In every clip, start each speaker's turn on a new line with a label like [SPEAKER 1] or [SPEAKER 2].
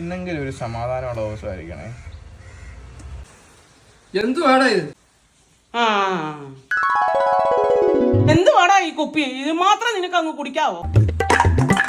[SPEAKER 1] ഇന്നെങ്കിലും ഒരു സമാധാനമുള്ള ദിവസമായിരിക്കണേ.
[SPEAKER 2] എന്തുവാടാ ഇത്?
[SPEAKER 3] ആ. എന്തുവാടാ ഈ കുപ്പി? ഇത് മാത്രം നിനക്ക് അങ്ങ് കുടിക്കാവോ?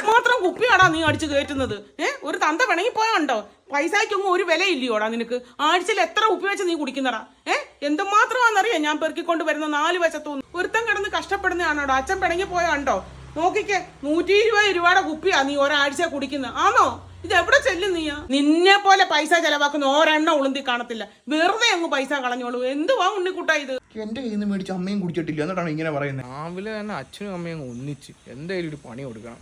[SPEAKER 3] മാത്രം കുപ്പിയാടാ നീ അടിച്ചു കയറ്റുന്നത്. ഏ? ഒരു തന്ത പിണങ്ങി പോയാണ്ടോ പൈസയ്ക്കൊന്നും ഒരു വിലയില്ലയോടാ നിനക്ക്. ആഴ്ചയിൽ എത്ര കുപ്പി വെച്ച് നീ കുടിക്കുന്നടാ? ഏ? എന്തുമാത്രമാണെന്നറിയാം ഞാൻ പെറുക്കിക്കൊണ്ട് വരുന്ന നാല് വശത്തുനിന്ന് ഒരുത്തം കിടന്ന് കഷ്ടപ്പെടുന്നതാണോടാ? അച്ഛൻ പിണങ്ങി പോയാണ്ടോ നോക്കിക്കേ നൂറ്റി ഇരുപത് രൂപയുടെ കുപ്പിയാ നീ ഒരാഴ്ച കുടിക്കുന്നത് ആണോ ഇത് എവിടെ ചെല്ലും നീയാ? നിന്നെ പോലെ പൈസ ചെലവാക്കുന്ന ഒരെണ്ണം ഉളുന്തി കാണത്തില്ല. വെറുതെ അങ്ങ് പൈസ കളഞ്ഞോളൂ. എന്തുവാ ഉണ്ണിക്കുട്ട ഇത്?
[SPEAKER 1] എന്റെ കയ്യിൽ നിന്ന് മേടിച്ച് അമ്മയും കുടിച്ചിട്ടില്ല. എന്നിട്ടാണ് ഇങ്ങനെ പറയുന്നത്. രാവിലെ തന്നെ അച്ഛനും അമ്മയും അങ്ങ് ഒന്നിച്ച്. എന്തായാലും ഒരു പണി കൊടുക്കണം.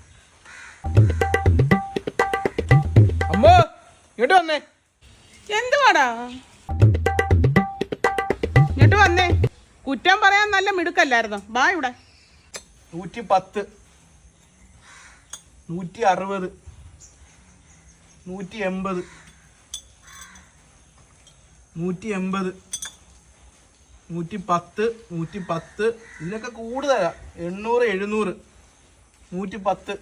[SPEAKER 1] അമ്മ ഇങ്ങോട്ട് വന്നേ.
[SPEAKER 3] എന്തുവാടാ ഇങ്ങോട്ട് വന്നേ. കുറ്റം പറയാൻ നല്ല മിടുക്കല്ലായിരുന്നോ? ബാ ഇവിടെ.
[SPEAKER 1] നൂറ്റി പത്ത്. നൂറ്റി അറുപത്. നൂറ്റി എൺപത് നൂറ്റി എൺപത് നൂറ്റി പത്ത് നൂറ്റി പത്ത് ഇതിനൊക്കെ കൂടുതലാ. എണ്ണൂറ് എഴുന്നൂറ്. നൂറ്റി പത്ത്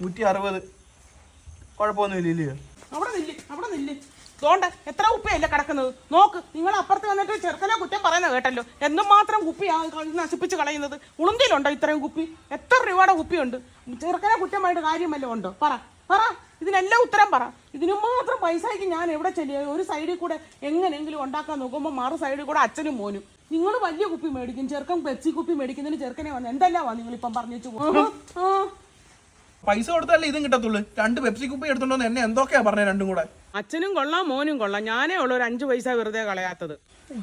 [SPEAKER 1] നൂറ്റി അറുപത് കുഴപ്പമൊന്നുമില്ല
[SPEAKER 3] അവിടെ നില്ല് അവിടെ നില്ല്. തോണ്ട എത്ര കുപ്പിയല്ലേ കിടക്കുന്നത്? നോക്ക് നിങ്ങൾ അപ്പുറത്ത് വന്നിട്ട് ചെറുക്കനെ കുറ്റം പറയുന്നത് കേട്ടല്ലോ. എന്നും മാത്രം കുപ്പിയാണ് നശിപ്പിച്ച് കളയുന്നത്? ഉളുന്തിയിലുണ്ടോ ഇത്രയും കുപ്പി? എത്ര രൂപയുടെ കുപ്പിയുണ്ട്? ചെറുക്കനെ കുറ്റമായിട്ട് കാര്യമല്ലോ ഉണ്ടോ? പറ പറ. ഇതിനെല്ലാം ഉത്തരം പറ. ഇതിന് മാത്രം പൈസയ്ക്ക് ഞാൻ എവിടെ ചെല്ലിയ ഒരു സൈഡിൽ കൂടെ എങ്ങനെയെങ്കിലും ഉണ്ടാക്കാൻ നോക്കുമ്പോൾ മറു സൈഡിൽ കൂടെ അച്ഛനും മോനും. നിങ്ങൾ വലിയ കുപ്പി മേടിക്കും ചെറുക്കൻ പെപ്സി കുപ്പി മേടിക്കുന്നതിന് ചെറുക്കനെ വന്ന് വാ നിങ്ങൾ ഇപ്പം പറഞ്ഞു
[SPEAKER 1] പൈസ കൊടുത്താലേ ഇതും കിട്ടത്തുള്ളൂ? രണ്ട് പെപ്സി കുപ്പി എടുത്തോണ്ടോ എന്നെ എന്തൊക്കെയാ പറഞ്ഞത് രണ്ടും കൂടെ?
[SPEAKER 3] അച്ഛനും കൊള്ളാം മോനും കൊള്ളാം. ഞാനേ ഉള്ളൂ ഒരു അഞ്ച് പൈസ വെറുതെ കളയാത്തത്.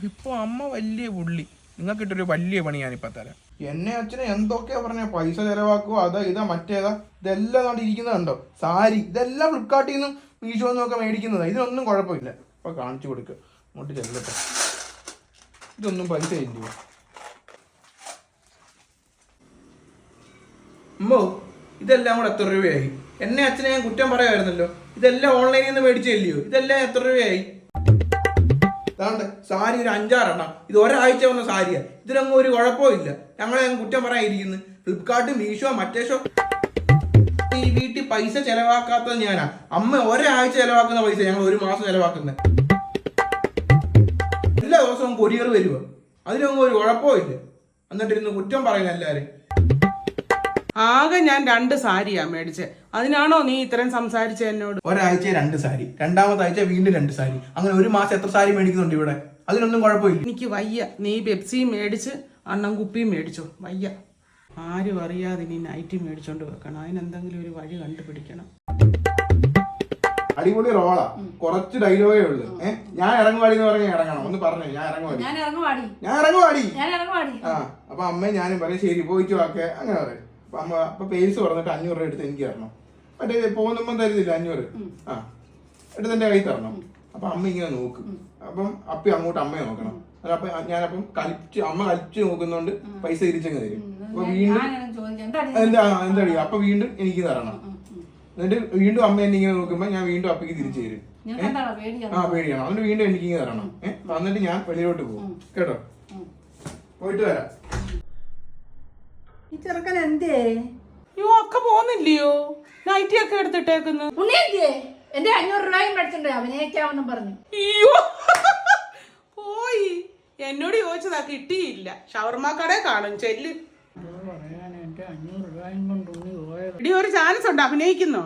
[SPEAKER 1] ഇപ്പൊ അമ്മ വലിയ പുള്ളി. നിങ്ങൾക്ക് ഇട്ടൊരു വലിയ പണി ഞാനിപ്പോൾ തരാം. എന്നെ അച്ഛനെ എന്തൊക്കെയാ പറഞ്ഞ? പൈസ ചെലവാക്കുക അതാ ഇതാ മറ്റേതാ? ഇതെല്ലാം നാട്ടിൽ ഇരിക്കുന്നത് കണ്ടോ? സാരി ഇതെല്ലാം ഫ്ലിപ്കാർട്ടിൽ നിന്നും മീഷോ നിന്നൊക്കെ മേടിക്കുന്നതാ. ഇതിനൊന്നും കുഴപ്പമില്ല. അപ്പൊ കാണിച്ചു കൊടുക്കുക അങ്ങോട്ട് ചെല്ലട്ടെ. ഇതൊന്നും പൈസ ഇല്ല അമ്മോ ഇതെല്ലാം കൂടെ എത്ര രൂപയായി? എന്നെ അച്ഛനെ ഞാൻ കുറ്റം പറയാമായിരുന്നല്ലോ ഇതെല്ലാം ഓൺലൈനിൽ നിന്ന് മേടിച്ചില്ലയോ ഇതെല്ലാം എത്ര രൂപയായി? അതാണ്ട് സാരി ഒരു അഞ്ചാറെണ്ണം. ഇത് ഒരാഴ്ച വന്ന സാരിയാണ് ഇതിനൊന്നും ഒരു കുഴപ്പമില്ല ഞങ്ങളെ കുറ്റം പറയാനിരിക്കുന്നു. ഫ്ലിപ്കാർട്ട് മീഷോ മറ്റേ ഷോ ഈ വീട്ടിൽ പൈസ ചെലവാക്കാത്തത് ഞാനാ. അമ്മ ഒരാഴ്ച ചെലവാക്കുന്ന പൈസ ഞങ്ങൾ ഒരു മാസം ചെലവാക്കുന്നത് എല്ലാ ദിവസവും കൊറിയർ വരുവാ. അതിനൊന്നും ഒരു കുഴപ്പമില്ല എന്നിട്ട് ഇരുന്ന് കുറ്റം പറയുന്ന എല്ലാവരും.
[SPEAKER 3] ആകെ ഞാൻ രണ്ട് സാരിയാ മേടിച്ചത് അതിനാണോ നീ ഇത്രയും സംസാരിച്ച എന്നോട്?
[SPEAKER 1] ഒരാഴ്ച രണ്ട് സാരി. രണ്ടാമത്തെ ആഴ്ച വീണ്ടും രണ്ട് സാരി. അങ്ങനെ ഒരു മാസം എത്ര സാരി മേടിക്കുന്നുണ്ട് ഇവിടെ? അതിനൊന്നും കുഴപ്പമില്ല.
[SPEAKER 3] എനിക്ക് വയ്യ. നീ പെപ്സിയും മേടിച്ച് അണ്ണം കുപ്പിയും മേടിച്ചോ. വയ്യ. ആരും അറിയാതെ നീ നൈറ്റി മേടിച്ചോണ്ട് വെക്കണം. അതിനെന്തെങ്കിലും ഒരു വഴി കണ്ടുപിടിക്കണം.
[SPEAKER 1] അടിപൊളി റോളാ. കുറച്ച് ഡയലോഗേ ഉള്ളു. ഏഹ് ഞാൻ ഇറങ്ങുവാടി എന്ന് പറഞ്ഞാൽ ഇറങ്ങണം. ഒന്ന് പറഞ്ഞു ഞാൻ ഇറങ്ങുവാടി.
[SPEAKER 4] ഞാൻ ഇറങ്ങുവാടി.
[SPEAKER 1] ഞാൻ ഇറങ്ങുവാടി. ആ അപ്പൊ അമ്മയും ഞാനും പറയും ശരി പോയിട്ട് വാക്കെ അങ്ങനെ പറയും. അമ്മ അപ്പൊ പേഴ്സ് പറഞ്ഞിട്ട് അഞ്ഞൂറ് രൂപ എടുത്ത് എനിക്ക് തരണം. മറ്റേ പോകുമ്പം തരുന്നില്ല അഞ്ഞൂറ്? ആ. എടുത്ത് എന്റെ കയ്യിൽ തരണം. അപ്പൊ അമ്മ ഇങ്ങനെ നോക്കും. അപ്പം അപ്പി അങ്ങോട്ട് അമ്മയെ നോക്കണം. അപ്പൊ ഞാനപ്പം കളിച്ച് അമ്മ കളിച്ച് നോക്കുന്നോണ്ട് പൈസ തിരിച്ചങ്ങ് തരും. അപ്പൊ വീണ്ടും എന്താ എന്താ അപ്പൊ വീണ്ടും എനിക്ക് തരണം. എന്നിട്ട് വീണ്ടും അമ്മ എന്നെ ഇങ്ങനെ നോക്കുമ്പോ ഞാൻ വീണ്ടും അപ്പയ്ക്ക് തിരിച്ചു തരും. ആ പേടിയാണ്. എന്നിട്ട് വീണ്ടും എനിക്ക് ഇങ്ങനെ തരണം ഏഹ് എന്നിട്ട് ഞാൻ വെളിയിലോട്ട് പോകും. കേട്ടോ? പോയിട്ട് വരാം.
[SPEAKER 4] ചെറുക്കൻ എന്തേ
[SPEAKER 3] അയ്യോ അക്ക പോന്നില്ലയോ? നൈറ്റി ഒക്കെ എടുത്തിട്ടേക്കുന്നു.
[SPEAKER 4] ഉണ്ണിയെന്തേ എന്റെ അഞ്ഞൂറ് രൂപയും മേടിച്ചിട്ടുണ്ട് അഭിനയിക്കാമെന്നും പറഞ്ഞു.
[SPEAKER 3] അയ്യോ പോയി. എന്നോട് ചോദിച്ചതാ കിട്ടിയില്ല. ഷവർമ കട കാണും ചെല്ല്. ഇടി ഒരു ചാൻസ് ഉണ്ട്. അഭിനയിക്കുന്നോ?